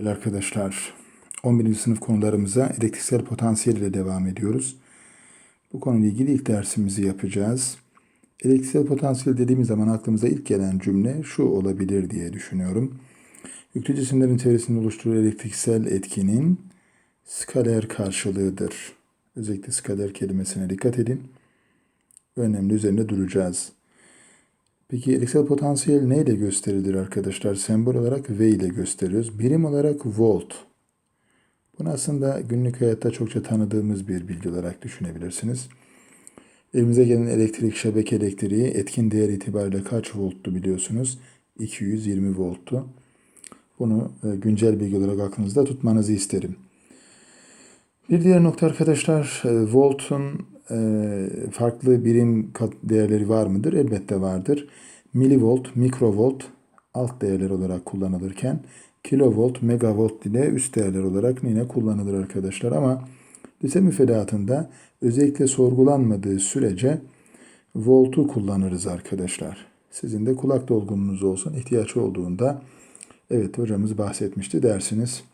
Değerli arkadaşlar, 11. sınıf konularımıza elektriksel potansiyel ile devam ediyoruz. Bu konuyla ilgili ilk dersimizi yapacağız. Elektriksel potansiyel dediğimiz zaman aklımıza ilk gelen cümle şu olabilir diye düşünüyorum. Yüklü cisimlerin çevresinde oluşturduğu elektriksel etkinin skaler karşılığıdır. Özellikle skaler kelimesine dikkat edin. Önemli üzerinde duracağız. Peki elektriksel potansiyel neyle gösterilir arkadaşlar? Sembol olarak V ile gösteriyoruz. Birim olarak volt. Bunu aslında günlük hayatta çokça tanıdığımız bir bilgi olarak düşünebilirsiniz. Evimize gelen elektrik, şebeke elektriği etkin değer itibariyle kaç volttu biliyorsunuz? 220 volttu. Bunu e, güncel bilgi olarak aklınızda tutmanızı isterim. Bir diğer nokta arkadaşlar, e, voltun farklı birim değerleri var mıdır? Elbette vardır. Milivolt, mikrovolt alt değerler olarak kullanılırken kilovolt, megavolt ile üst değerler olarak yine kullanılır arkadaşlar. Ama lise müfredatında özellikle sorgulanmadığı sürece voltu kullanırız arkadaşlar. Sizin de kulak dolgunluğunuz olsun. ihtiyaç olduğunda evet hocamız bahsetmişti dersiniz.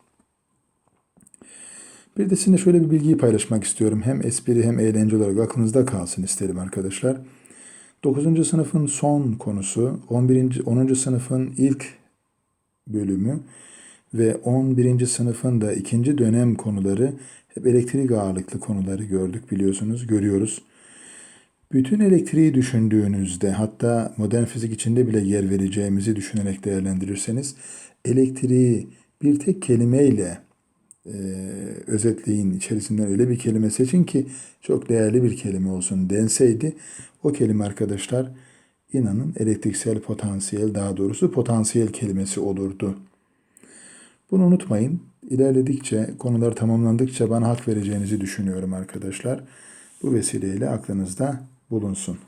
Bir de sizinle şöyle bir bilgiyi paylaşmak istiyorum. Hem espri hem eğlence olarak aklınızda kalsın isterim arkadaşlar. 9. sınıfın son konusu, 11. 10. sınıfın ilk bölümü ve 11. sınıfın da ikinci dönem konuları hep elektrik ağırlıklı konuları gördük biliyorsunuz, görüyoruz. Bütün elektriği düşündüğünüzde hatta modern fizik içinde bile yer vereceğimizi düşünerek değerlendirirseniz elektriği bir tek kelimeyle e, özetleyin içerisinden öyle bir kelime seçin ki çok değerli bir kelime olsun denseydi o kelime arkadaşlar inanın elektriksel potansiyel daha doğrusu potansiyel kelimesi olurdu. Bunu unutmayın. İlerledikçe, konular tamamlandıkça bana hak vereceğinizi düşünüyorum arkadaşlar. Bu vesileyle aklınızda bulunsun.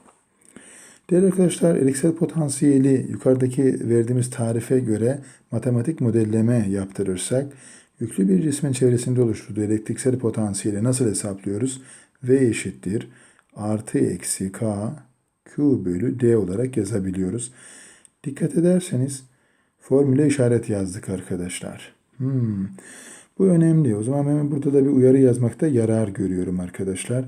Değerli arkadaşlar, elektriksel potansiyeli yukarıdaki verdiğimiz tarife göre matematik modelleme yaptırırsak, yüklü bir cismin çevresinde oluşturduğu elektriksel potansiyeli nasıl hesaplıyoruz? V eşittir artı eksi K Q bölü D olarak yazabiliyoruz. Dikkat ederseniz formüle işaret yazdık arkadaşlar. Hmm. Bu önemli. O zaman hemen burada da bir uyarı yazmakta yarar görüyorum arkadaşlar.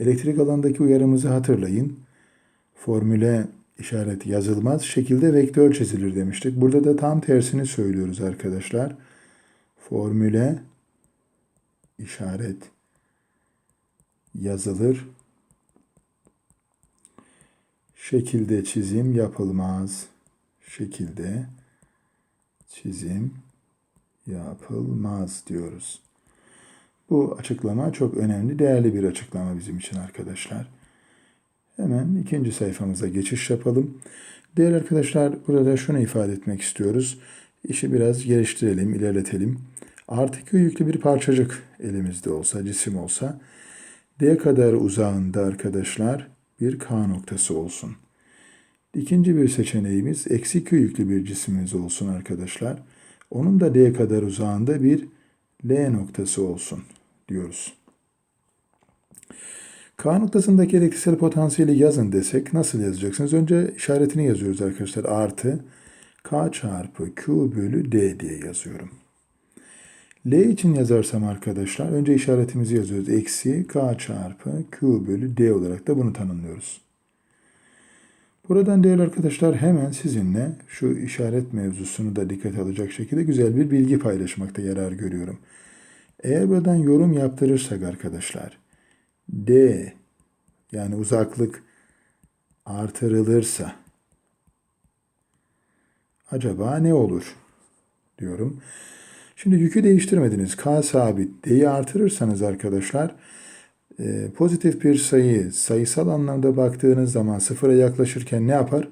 Elektrik alandaki uyarımızı hatırlayın. Formüle işaret yazılmaz. Şekilde vektör çizilir demiştik. Burada da tam tersini söylüyoruz arkadaşlar. Formüle işaret yazılır şekilde çizim yapılmaz. Şekilde çizim yapılmaz diyoruz. Bu açıklama çok önemli, değerli bir açıklama bizim için arkadaşlar. Hemen ikinci sayfamıza geçiş yapalım. Değerli arkadaşlar burada şunu ifade etmek istiyoruz. İşi biraz geliştirelim, ilerletelim. Artı Q yüklü bir parçacık elimizde olsa, cisim olsa D kadar uzağında arkadaşlar bir K noktası olsun. İkinci bir seçeneğimiz eksi Q yüklü bir cisimimiz olsun arkadaşlar. Onun da D kadar uzağında bir L noktası olsun diyoruz. K noktasındaki elektriksel potansiyeli yazın desek nasıl yazacaksınız? Önce işaretini yazıyoruz arkadaşlar. Artı K çarpı Q bölü D diye yazıyorum. L için yazarsam arkadaşlar önce işaretimizi yazıyoruz. Eksi K çarpı Q bölü D olarak da bunu tanımlıyoruz. Buradan değerli arkadaşlar hemen sizinle şu işaret mevzusunu da dikkat alacak şekilde güzel bir bilgi paylaşmakta yarar görüyorum. Eğer buradan yorum yaptırırsak arkadaşlar D yani uzaklık artırılırsa acaba ne olur diyorum. Şimdi yükü değiştirmediniz. K sabit. D'yi artırırsanız arkadaşlar e, pozitif bir sayı sayısal anlamda baktığınız zaman sıfıra yaklaşırken ne yapar?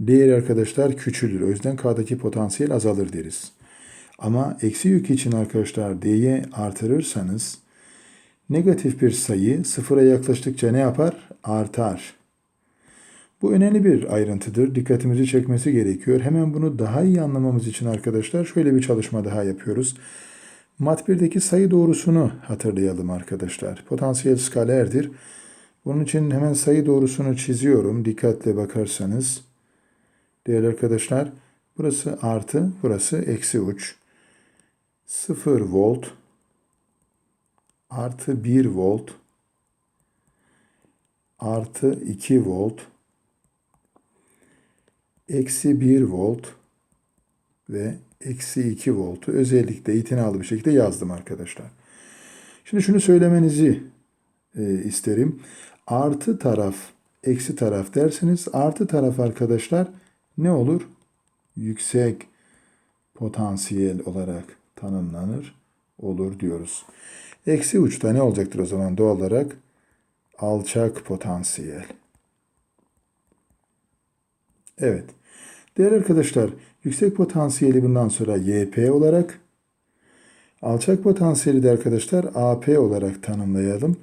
Değer arkadaşlar küçülür. O yüzden K'daki potansiyel azalır deriz. Ama eksi yük için arkadaşlar D'yi artırırsanız negatif bir sayı sıfıra yaklaştıkça ne yapar? Artar. Bu önemli bir ayrıntıdır. Dikkatimizi çekmesi gerekiyor. Hemen bunu daha iyi anlamamız için arkadaşlar şöyle bir çalışma daha yapıyoruz. Mat 1'deki sayı doğrusunu hatırlayalım arkadaşlar. Potansiyel skalerdir. Bunun için hemen sayı doğrusunu çiziyorum. Dikkatle bakarsanız. Değerli arkadaşlar burası artı, burası eksi uç. 0 volt artı 1 volt artı 2 volt eksi 1 volt ve eksi 2 voltu özellikle itinalı bir şekilde yazdım arkadaşlar. Şimdi şunu söylemenizi e, isterim. Artı taraf, eksi taraf derseniz artı taraf arkadaşlar ne olur? Yüksek potansiyel olarak tanımlanır olur diyoruz. Eksi uçta ne olacaktır o zaman doğal olarak? Alçak potansiyel. Evet. Değerli arkadaşlar, yüksek potansiyeli bundan sonra YP olarak, alçak potansiyeli de arkadaşlar AP olarak tanımlayalım.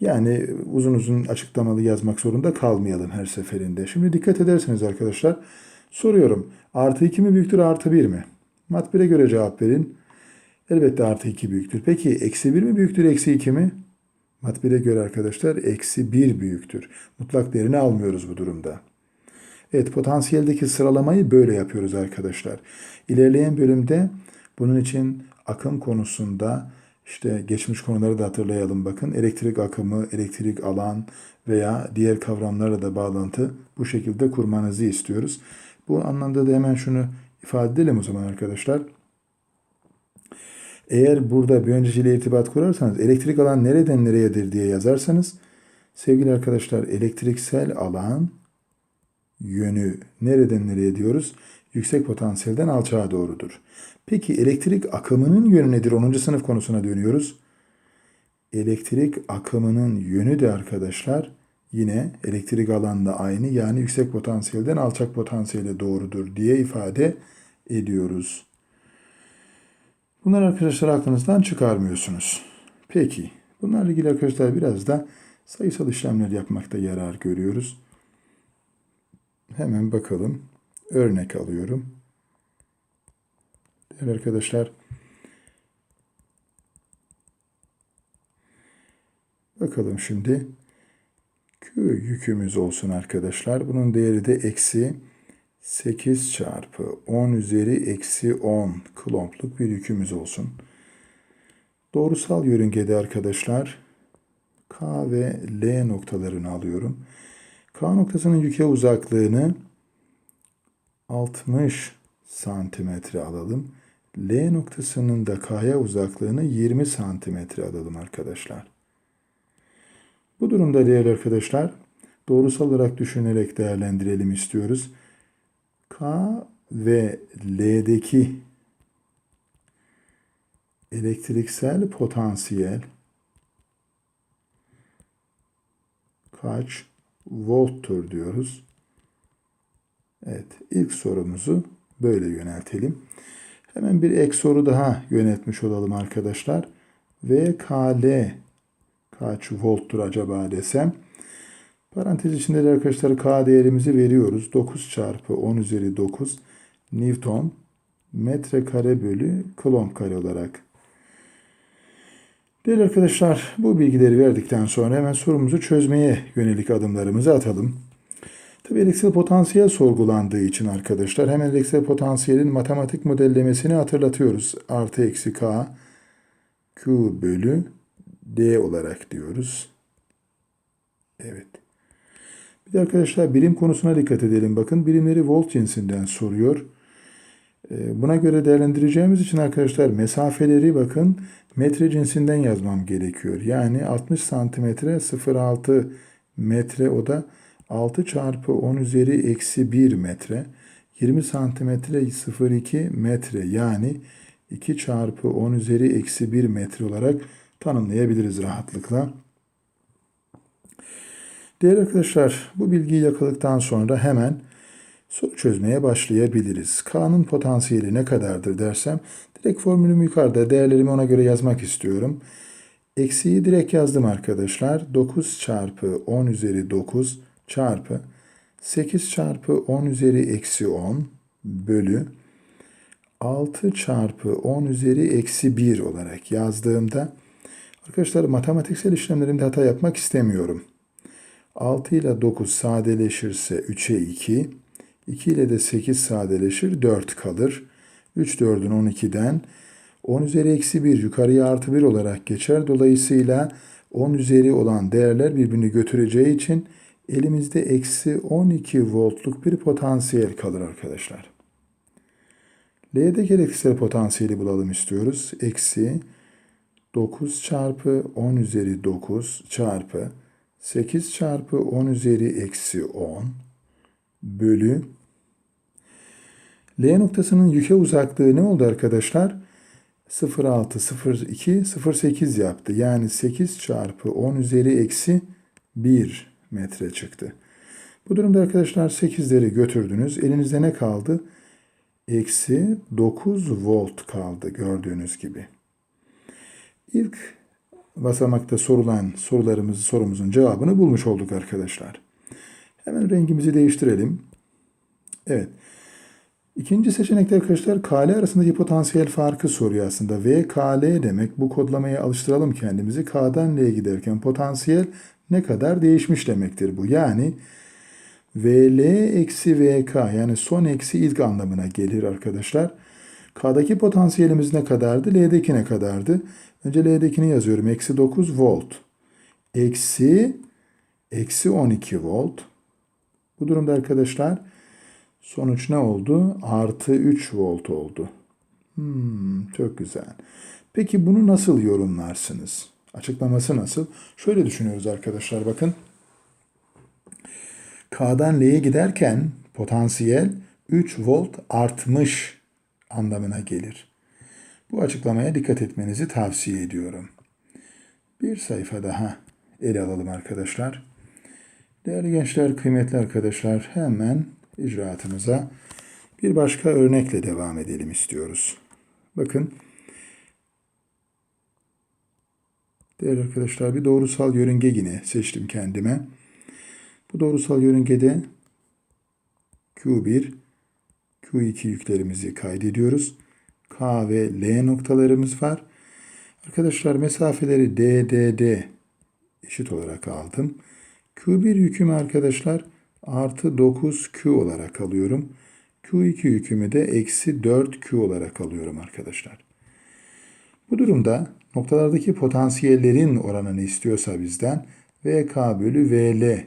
Yani uzun uzun açıklamalı yazmak zorunda kalmayalım her seferinde. Şimdi dikkat ederseniz arkadaşlar, soruyorum. Artı 2 mi büyüktür, artı 1 mi? Mat 1'e göre cevap verin. Elbette artı 2 büyüktür. Peki eksi 1 mi büyüktür, eksi 2 mi? Mat 1'e göre arkadaşlar eksi 1 büyüktür. Mutlak değerini almıyoruz bu durumda. Evet potansiyeldeki sıralamayı böyle yapıyoruz arkadaşlar. İlerleyen bölümde bunun için akım konusunda işte geçmiş konuları da hatırlayalım bakın. Elektrik akımı, elektrik alan veya diğer kavramlarla da bağlantı bu şekilde kurmanızı istiyoruz. Bu anlamda da hemen şunu ifade edelim o zaman arkadaşlar. Eğer burada bir öncesiyle irtibat kurarsanız elektrik alan nereden nereyedir diye yazarsanız sevgili arkadaşlar elektriksel alan yönü nereden nereye diyoruz? Yüksek potansiyelden alçağa doğrudur. Peki elektrik akımının yönü nedir? 10. sınıf konusuna dönüyoruz. Elektrik akımının yönü de arkadaşlar yine elektrik alanda aynı yani yüksek potansiyelden alçak potansiyele doğrudur diye ifade ediyoruz. Bunları arkadaşlar aklınızdan çıkarmıyorsunuz. Peki bunlarla ilgili arkadaşlar biraz da sayısal işlemler yapmakta yarar görüyoruz. Hemen bakalım. Örnek alıyorum. Değerli arkadaşlar. Bakalım şimdi. Q yükümüz olsun arkadaşlar. Bunun değeri de eksi 8 çarpı 10 üzeri eksi 10 klompluk bir yükümüz olsun. Doğrusal yörüngede arkadaşlar K ve L noktalarını alıyorum. K noktasının yüke uzaklığını 60 santimetre alalım. L noktasının da K'ya uzaklığını 20 santimetre alalım arkadaşlar. Bu durumda değerli arkadaşlar doğrusal olarak düşünerek değerlendirelim istiyoruz. K ve L'deki elektriksel potansiyel kaç volttur diyoruz. Evet, ilk sorumuzu böyle yöneltelim. Hemen bir ek soru daha yönetmiş olalım arkadaşlar. VKL kaç volttur acaba desem. Parantez içinde de arkadaşlar K değerimizi veriyoruz. 9 çarpı 10 üzeri 9 Newton metrekare bölü klomb kare olarak. Değerli arkadaşlar bu bilgileri verdikten sonra hemen sorumuzu çözmeye yönelik adımlarımızı atalım. Tabi elektriksel potansiyel sorgulandığı için arkadaşlar hemen elektriksel potansiyelin matematik modellemesini hatırlatıyoruz. Artı eksi K Q bölü D olarak diyoruz. Evet. Bir de arkadaşlar birim konusuna dikkat edelim. Bakın birimleri volt cinsinden soruyor. Ee, buna göre değerlendireceğimiz için arkadaşlar mesafeleri bakın metre cinsinden yazmam gerekiyor. Yani 60 santimetre 0,6 metre o da 6 çarpı 10 üzeri eksi 1 metre. 20 santimetre 0,2 metre yani 2 çarpı 10 üzeri eksi 1 metre olarak tanımlayabiliriz rahatlıkla. Değerli arkadaşlar bu bilgiyi yakaladıktan sonra hemen soru çözmeye başlayabiliriz. K'nın potansiyeli ne kadardır dersem direkt formülüm yukarıda değerlerimi ona göre yazmak istiyorum. Eksiyi direkt yazdım arkadaşlar. 9 çarpı 10 üzeri 9 çarpı 8 çarpı 10 üzeri eksi 10 bölü 6 çarpı 10 üzeri eksi 1 olarak yazdığımda arkadaşlar matematiksel işlemlerimde hata yapmak istemiyorum. 6 ile 9 sadeleşirse 3'e 2, 2 ile de 8 sadeleşir 4 kalır. 3 4'ün 12'den 10 üzeri eksi 1 yukarıya artı 1 olarak geçer. Dolayısıyla 10 üzeri olan değerler birbirini götüreceği için elimizde eksi 12 voltluk bir potansiyel kalır arkadaşlar. L'deki elektriksel potansiyeli bulalım istiyoruz. Eksi 9 çarpı 10 üzeri 9 çarpı 8 çarpı 10 üzeri eksi 10 bölü L noktasının yüke uzaklığı ne oldu arkadaşlar? 0,6, 0,2, 0,8 yaptı. Yani 8 çarpı 10 üzeri eksi 1 metre çıktı. Bu durumda arkadaşlar 8'leri götürdünüz. Elinizde ne kaldı? Eksi 9 volt kaldı gördüğünüz gibi. İlk basamakta sorulan sorularımız, sorumuzun cevabını bulmuş olduk arkadaşlar. Hemen rengimizi değiştirelim. Evet. İkinci seçenekte arkadaşlar KL arasındaki potansiyel farkı soruyor aslında. V, KL demek. Bu kodlamaya alıştıralım kendimizi. K'dan L'ye giderken potansiyel ne kadar değişmiş demektir bu. Yani VL eksi VK yani son eksi ilk anlamına gelir arkadaşlar. K'daki potansiyelimiz ne kadardı? L'deki ne kadardı? Önce L'dekini yazıyorum. Eksi 9 volt. Eksi, eksi 12 volt. Bu durumda arkadaşlar sonuç ne oldu? Artı 3 volt oldu. Hmm, çok güzel. Peki bunu nasıl yorumlarsınız? Açıklaması nasıl? Şöyle düşünüyoruz arkadaşlar bakın. K'dan L'ye giderken potansiyel 3 volt artmış anlamına gelir. Bu açıklamaya dikkat etmenizi tavsiye ediyorum. Bir sayfa daha ele alalım arkadaşlar. Değerli gençler, kıymetli arkadaşlar hemen icraatımıza bir başka örnekle devam edelim istiyoruz. Bakın Değerli arkadaşlar bir doğrusal yörünge yine seçtim kendime. Bu doğrusal yörüngede Q1, Q2 yüklerimizi kaydediyoruz. K ve L noktalarımız var. Arkadaşlar mesafeleri D, D, D eşit olarak aldım. Q1 yükümü arkadaşlar artı 9Q olarak alıyorum. Q2 yükümü de eksi 4Q olarak alıyorum arkadaşlar. Bu durumda noktalardaki potansiyellerin oranını istiyorsa bizden VK bölü VL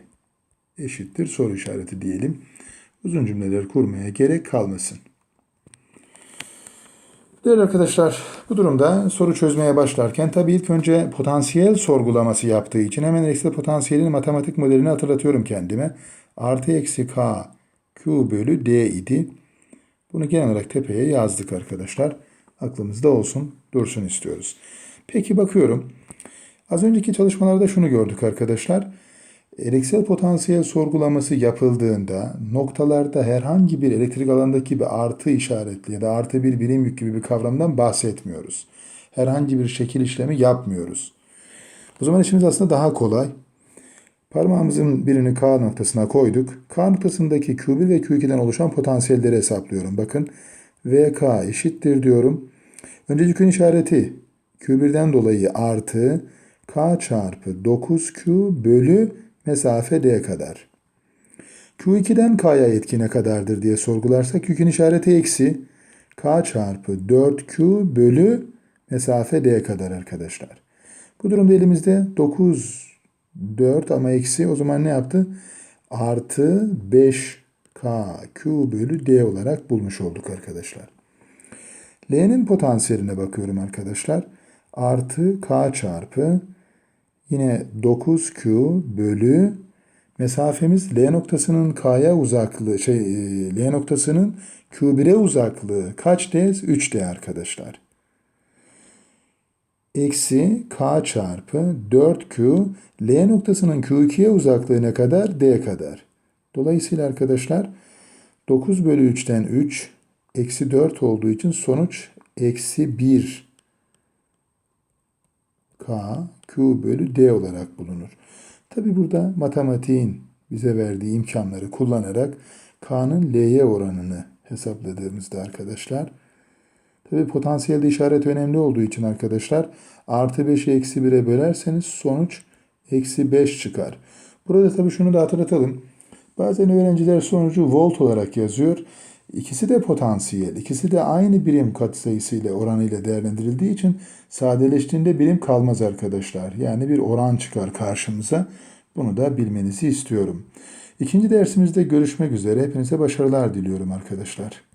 eşittir soru işareti diyelim. Uzun cümleler kurmaya gerek kalmasın. Değerli arkadaşlar bu durumda soru çözmeye başlarken tabii ilk önce potansiyel sorgulaması yaptığı için hemen eksi potansiyelin matematik modelini hatırlatıyorum kendime. Artı eksi k q bölü d idi. Bunu genel olarak tepeye yazdık arkadaşlar. Aklımızda olsun, dursun istiyoruz. Peki bakıyorum. Az önceki çalışmalarda şunu gördük arkadaşlar. Elektriksel potansiyel sorgulaması yapıldığında noktalarda herhangi bir elektrik alandaki bir artı işaretli ya da artı bir birim yük gibi bir kavramdan bahsetmiyoruz. Herhangi bir şekil işlemi yapmıyoruz. O zaman işimiz aslında daha kolay. Parmağımızın birini K noktasına koyduk. K noktasındaki Q1 ve Q2'den oluşan potansiyelleri hesaplıyorum. Bakın VK eşittir diyorum. Önce yükün işareti Q1'den dolayı artı K çarpı 9Q bölü mesafe D kadar. Q2'den K'ya etki ne kadardır diye sorgularsak yükün işareti eksi K çarpı 4Q bölü mesafe D kadar arkadaşlar. Bu durumda elimizde 9 4 ama eksi o zaman ne yaptı? Artı 5K Q bölü D olarak bulmuş olduk arkadaşlar. L'nin potansiyeline bakıyorum arkadaşlar. Artı K çarpı yine 9Q bölü mesafemiz L noktasının K'ya uzaklığı şey e, L noktasının Q1'e uzaklığı kaç D? 3D arkadaşlar. Eksi K çarpı 4Q L noktasının Q2'ye uzaklığı ne kadar? D kadar. Dolayısıyla arkadaşlar 9 bölü 3'ten 3 eksi 4 olduğu için sonuç eksi 1 K Q bölü D olarak bulunur. Tabi burada matematiğin bize verdiği imkanları kullanarak K'nın L'ye oranını hesapladığımızda arkadaşlar tabi potansiyelde işaret önemli olduğu için arkadaşlar artı 5'i eksi 1'e bölerseniz sonuç eksi 5 çıkar. Burada tabi şunu da hatırlatalım. Bazen öğrenciler sonucu volt olarak yazıyor. İkisi de potansiyel, ikisi de aynı birim katsayısı ile oranıyla değerlendirildiği için sadeleştiğinde birim kalmaz arkadaşlar. Yani bir oran çıkar karşımıza. Bunu da bilmenizi istiyorum. İkinci dersimizde görüşmek üzere. Hepinize başarılar diliyorum arkadaşlar.